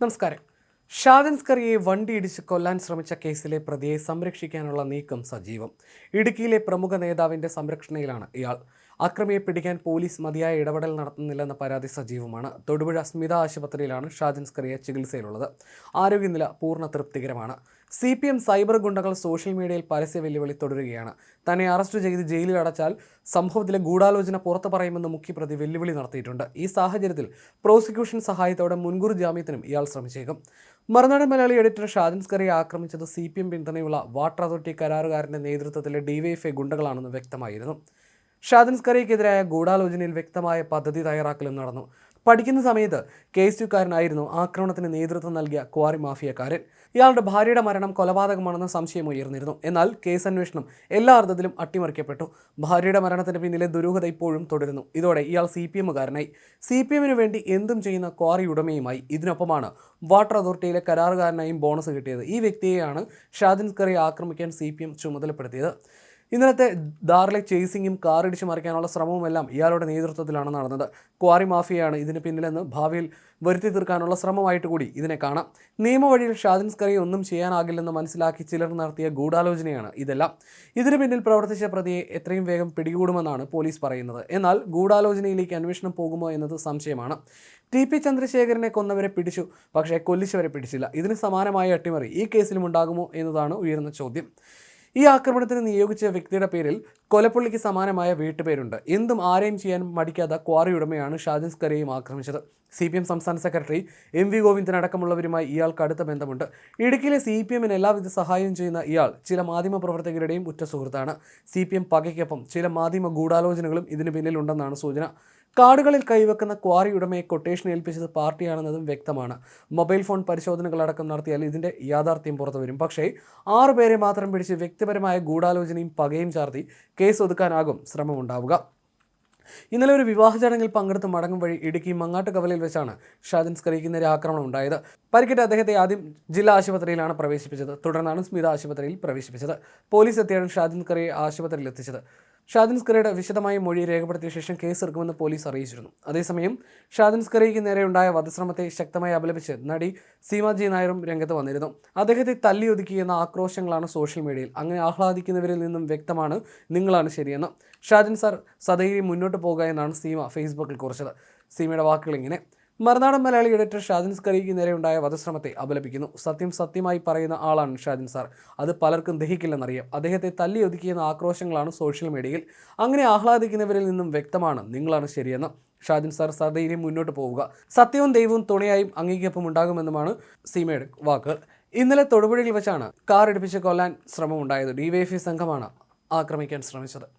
നമസ്കാരം. ഷാദൻസ്കറിയെ വണ്ടി ഇടിച്ച് കൊല്ലാൻ ശ്രമിച്ച കേസിലെ പ്രതിയെ സംരക്ഷിക്കാനുള്ള നീക്കം സജീവം. ഇടുക്കിയിലെ പ്രമുഖ നേതാവിന്റെ സംരക്ഷണയിലാണ് ഇയാൾ. അക്രമിയെ പിടിക്കാൻ പോലീസ് മതിയായ ഇടപെടൽ നടത്തുന്നില്ലെന്ന പരാതി സജീവമാണ്. തൊടുപുഴ സ്മിത ആശുപത്രിയിലാണ് ഷാജൻസ്കറിയ ചികിത്സയിലുള്ളത്. ആരോഗ്യനില പൂർണ തൃപ്തികരമാണ്. സി പി എം സൈബർ ഗുണ്ടകൾ സോഷ്യൽ മീഡിയയിൽ പരസ്യ വെല്ലുവിളി തുടരുകയാണ്. തന്നെ അറസ്റ്റ് ചെയ്ത് ജയിലിൽ അടച്ചാൽ സംഭവത്തിലെ ഗൂഢാലോചന പുറത്തു പറയുമെന്ന് മുഖ്യപ്രതി വെല്ലുവിളി നടത്തിയിട്ടുണ്ട്. ഈ സാഹചര്യത്തിൽ പ്രോസിക്യൂഷൻ സഹായത്തോടെ മുൻകൂർ ജാമ്യത്തിനും ഇയാൾ ശ്രമിച്ചേക്കും. മറുനാടൻ മലയാളി എഡിറ്റർ ഷാജൻസ്കറിയെ ആക്രമിച്ചത് സി പി എം പിന്തുണയുള്ള വാട്ടർ അതോറിറ്റി കരാറുകാരന്റെ നേതൃത്വത്തിലെ ഡിവൈഎഫ്ഐ ഗുണ്ടകളാണെന്ന് വ്യക്തമായിരുന്നു. ഷാജൻസ്കറിക്കെതിരായ ഗൂഢാലോചനയിൽ വ്യക്തമായ പദ്ധതി തയ്യാറാക്കലും നടന്നു. പഠിക്കുന്ന സമയത്ത് കെ എസ് യുക്കാരനായിരുന്നു ആക്രമണത്തിന് നേതൃത്വം നൽകിയ ക്വാറി മാഫിയക്കാരൻ. ഇയാളുടെ ഭാര്യയുടെ മരണം കൊലപാതകമാണെന്ന സംശയം ഉയർന്നിരുന്നു. എന്നാൽ കേസ് അന്വേഷണം എല്ലാ അർത്ഥത്തിലും അട്ടിമറിക്കപ്പെട്ടു. ഭാര്യയുടെ മരണത്തിന് പിന്നിലെ ദുരൂഹത ഇപ്പോഴും തുടരുന്നു. ഇതോടെ ഇയാൾ സി പി എമ്മുകാരനായി. സി പി എമ്മിന് വേണ്ടി എന്തും ചെയ്യുന്ന ക്വാറി ഉടമയുമായി. ഇതിനൊപ്പമാണ് വാട്ടർ അതോറിറ്റിയിലെ കരാറുകാരനായും ബോണസ് കിട്ടിയത്. ഈ വ്യക്തിയെയാണ് ഷാദിൻ കറി ആക്രമിക്കാൻ സി പി എം ചുമതലപ്പെടുത്തിയത്. ഇന്നലത്തെ ദാറിലെ ചേസിങ്ങും കാറിടിച്ച് മറിക്കാനുള്ള ശ്രമവുമെല്ലാം ഇയാളുടെ നേതൃത്വത്തിലാണ് നടന്നത്. ക്വാറി മാഫിയയാണ് ഇതിന് പിന്നിലെന്ന് ഭാവിയിൽ വരുത്തി തീർക്കാനുള്ള ശ്രമമായിട്ട് കൂടി ഇതിനെ കാണാം. നിയമവഴിയിൽ ഷാദിൻ സ്കറിയെ ഒന്നും ചെയ്യാനാകില്ലെന്ന് മനസ്സിലാക്കി ചിലർ നടത്തിയ ഗൂഢാലോചനയാണ് ഇതെല്ലാം. ഇതിന് പിന്നിൽ പ്രവർത്തിച്ച പ്രതിയെ എത്രയും വേഗം പിടികൂടുമെന്നാണ് പോലീസ് പറയുന്നത്. എന്നാൽ ഗൂഢാലോചനയിലേക്ക് അന്വേഷണം പോകുമോ എന്നത് സംശയമാണ്. ടി പി ചന്ദ്രശേഖരനെ കൊന്നവരെ പിടിച്ചു പക്ഷേ കൊല്ലിച്ചവരെ പിടിച്ചില്ല. ഇതിന് സമാനമായ അട്ടിമറി ഈ കേസിലും ഉണ്ടാകുമോ എന്നതാണ് ഉയർന്ന ചോദ്യം. ഈ ആക്രമണത്തിന് നിയോഗിച്ച വ്യക്തിയുടെ പേരിൽ കൊലപ്പുള്ളിക്ക് സമാനമായ വീട്ടുപേരുണ്ട്. എന്തും ആരെയും ചെയ്യാൻ മടിക്കാത്ത ക്വാറി ഉടമയാണ് ഷാജിൻ സ്കറിയെയും ആക്രമിച്ചത്. സി പി എം സംസ്ഥാന സെക്രട്ടറി എം വി ഗോവിന്ദൻ അടക്കമുള്ളവരുമായി ഇയാൾക്ക് അടുത്ത ബന്ധമുണ്ട്. ഇടുക്കിയിലെ സി പി എമ്മിന് എല്ലാവിധ സഹായം ചെയ്യുന്ന ഇയാൾ ചില മാധ്യമ പ്രവർത്തകരുടെയും ഉറ്റ സുഹൃത്താണ്. സി പി എം പകയ്ക്കൊപ്പം ചില മാധ്യമ ഗൂഢാലോചനകളും ഇതിന് പിന്നിലുണ്ടെന്നാണ് സൂചന. കാർഡുകളിൽ കൈവെക്കുന്ന ക്വാറി ഉടമയെ കൊട്ടേഷൻ ഏൽപ്പിച്ചത് പാർട്ടിയാണെന്നതും വ്യക്തമാണ്. മൊബൈൽ ഫോൺ പരിശോധനകളടക്കം നടത്തിയാൽ ഇതിന്റെ യാഥാർത്ഥ്യം പുറത്തു വരും. പക്ഷേ ആറു പേരെ മാത്രം പിടിച്ച് വ്യക്തിപരമായ ഗൂഢാലോചനയും പകയും ചാർത്തി കേസ് ഒതുക്കാനാകും ശ്രമമുണ്ടാവുക. ഇന്നലെ ഒരു വിവാഹ ചടങ്ങിൽ പങ്കെടുത്ത് മടങ്ങും വഴി ഇടുക്കി മങ്ങാട്ടുകവലിൽ വെച്ചാണ് ഷാജൻ സ്കറിക്ക് നേരെ ആക്രമണം ഉണ്ടായത്. പരിക്കേറ്റ അദ്ദേഹത്തെ ആദ്യം ജില്ലാ ആശുപത്രിയിലാണ് പ്രവേശിപ്പിച്ചത്. തുടർന്നാണ് സ്മിത ആശുപത്രിയിൽ പ്രവേശിപ്പിച്ചത്. പോലീസ് എത്തിയാണ് ഷാജൻ സ്കറിയെ ആശുപത്രിയിൽ എത്തിച്ചത്. ഷാദിൻ സ്കറിയുടെ വിശദമായ മൊഴി രേഖപ്പെടുത്തിയ ശേഷം കേസ് എടുക്കുമെന്ന് പോലീസ് അറിയിച്ചിരുന്നു. അതേസമയം ഷാദിൻ സ്കറിക്ക് നേരെയുണ്ടായ വധശ്രമത്തെ ശക്തമായി അപലപിച്ച് നടി സീമാജി നായരും രംഗത്ത് വന്നിരുന്നു. അദ്ദേഹത്തെ തല്ലിയൊതുക്കിയെന്ന ആക്രോശങ്ങളാണ് സോഷ്യൽ മീഡിയയിൽ. അങ്ങനെ ആഹ്ലാദിക്കുന്നവരിൽ നിന്നും വ്യക്തമാണ് നിങ്ങളാണ് ശരിയെന്ന്. ഷാജിൻ സാർ സധൈര്യം മുന്നോട്ട് പോകുക എന്നാണ് സീമ ഫേസ്ബുക്കിൽ കുറിച്ചത്. സീമയുടെ വാക്കുകൾ ഇങ്ങനെ. മറുനാടൻ മലയാളി എഡിറ്റർ ഷാജിൻ സ്കറിക്ക് നേരെയുണ്ടായ വധശ്രമത്തെ അപലപിക്കുന്നു. സത്യം സത്യമായി പറയുന്ന ആളാണ് ഷാജിൻ സാർ. അത് പലർക്കും ദഹിക്കില്ലെന്നറിയാം. അദ്ദേഹത്തെ തല്ലി ഒതുക്കിയെന്ന ആക്രോശങ്ങളാണ് സോഷ്യൽ മീഡിയയിൽ. അങ്ങനെ ആഹ്ലാദിക്കുന്നവരിൽ നിന്നും വ്യക്തമാണ് നിങ്ങളാണ് ശരിയെന്ന്. ഷാജിൻ സാർ സധൈര്യം മുന്നോട്ട് പോവുക. സത്യവും ദൈവവും തുണയായും അങ്ങേക്കൊപ്പം ഉണ്ടാകുമെന്നുമാണ് സീമയുടെ വാക്കുകൾ ഇന്നലെ തൊടുപുഴയിൽ വെച്ചാണ് കാർ ഇടിപ്പിച്ച് കൊല്ലാൻ ശ്രമമുണ്ടായത്. ഡിവൈഎഫ്ഐ സംഘമാണ് ആക്രമിക്കാൻ ശ്രമിച്ചത്.